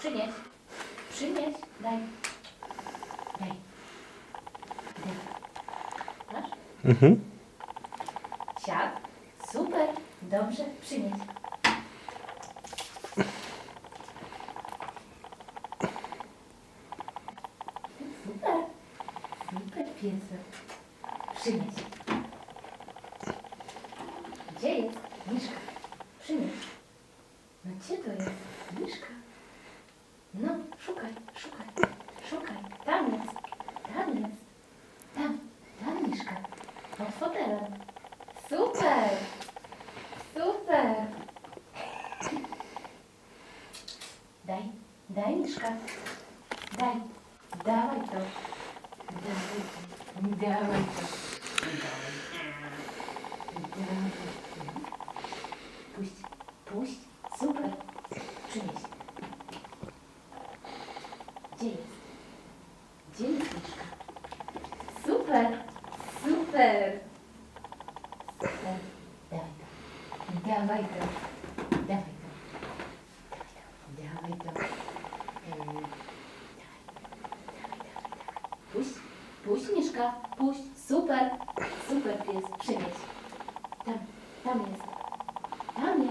Przynieś. Przynieś. Daj. Daj. Daj. Masz? Mhm. Siad. Super. Dobrze. Przynieś. Super. Super piesek. Przynieś. Gdzie jest Miszka? Przynieś. No gdzie to jest? Tam jest, tam jest. Tam, tam Miszka. Pod fotelem. Super! Super! Daj, daj Miszka. Daj, dawaj to. Dawaj to. Dawaj to. Gdzie jest? Gdzie jest Miszka? Super! Super! Super. Dawaj to. Dawaj to. Dawaj to. Dawaj to. Dawaj to. Dawaj, dawaj. Puść, puść Miszka, puść. Super, super pies, przynieś. Tam, tam jest. Tam jest.